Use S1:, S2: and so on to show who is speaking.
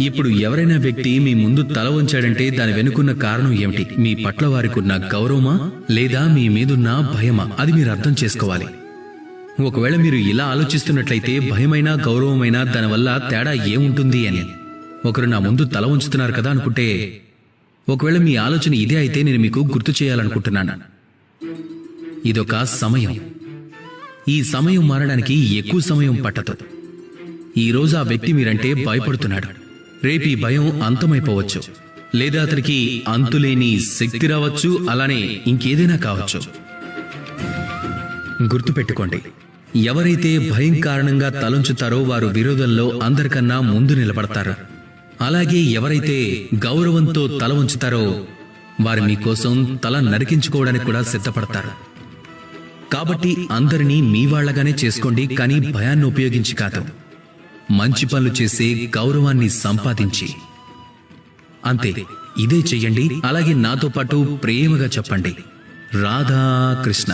S1: ఇప్పుడు ఎవరైనా వ్యక్తి మీ ముందు తల వంచాడంటే దాని వెనుకున్న కారణం ఏమిటి? మీ పట్ల వారికున్న గౌరవమా? లేదా మీ మీదున్న భయమా? అది మీరు అర్థం చేసుకోవాలి. ఒకవేళ మీరు ఇలా ఆలోచిస్తున్నట్లయితే భయమైనా గౌరవమైనా దానివల్ల తేడా ఏముంటుంది అని. ఒకరు నా ముందు తల ఉంచుతున్నారు కదా అనుకుంటే ఒకవేళ మీ ఆలోచన ఇదే అయితే నేను మీకు గుర్తు చేయాలనుకుంటున్నాను. ఇదొక సమయం. ఈ సమయం మారడానికి ఎక్కువ సమయం పట్టదు. ఈ రోజు ఆ వ్యక్తి మీరంటే భయపడుతున్నాడు. రేపీ భయం అంతమైపోవచ్చు. లేదా అతనికి అంతులేని శక్తి రావచ్చు అలానే ఇంకేదైనా కావచ్చు. గుర్తుపెట్టుకోండి ఎవరైతే భయం కారణంగా తలంచుతారో వారు విరోధంలో అందరికన్నా ముందు నిలబడతారు. అలాగే ఎవరైతే గౌరవంతో తల ఉంచుతారో వారు మీకోసం తల నరికించుకోవడానికి కూడా సిద్ధపడతారు. కాబట్టి అందరినీ మీ వాళ్ళగానే చేసుకోండి కానీ భయాన్ని ఉపయోగించి కాదు. మంచి పనులు చేసే గౌరవాన్ని సంపాదించి. అంతే ఇదే చెయ్యండి అలాగే నాతో పాటు ప్రేమగా చెప్పండి. రాధా కృష్ణ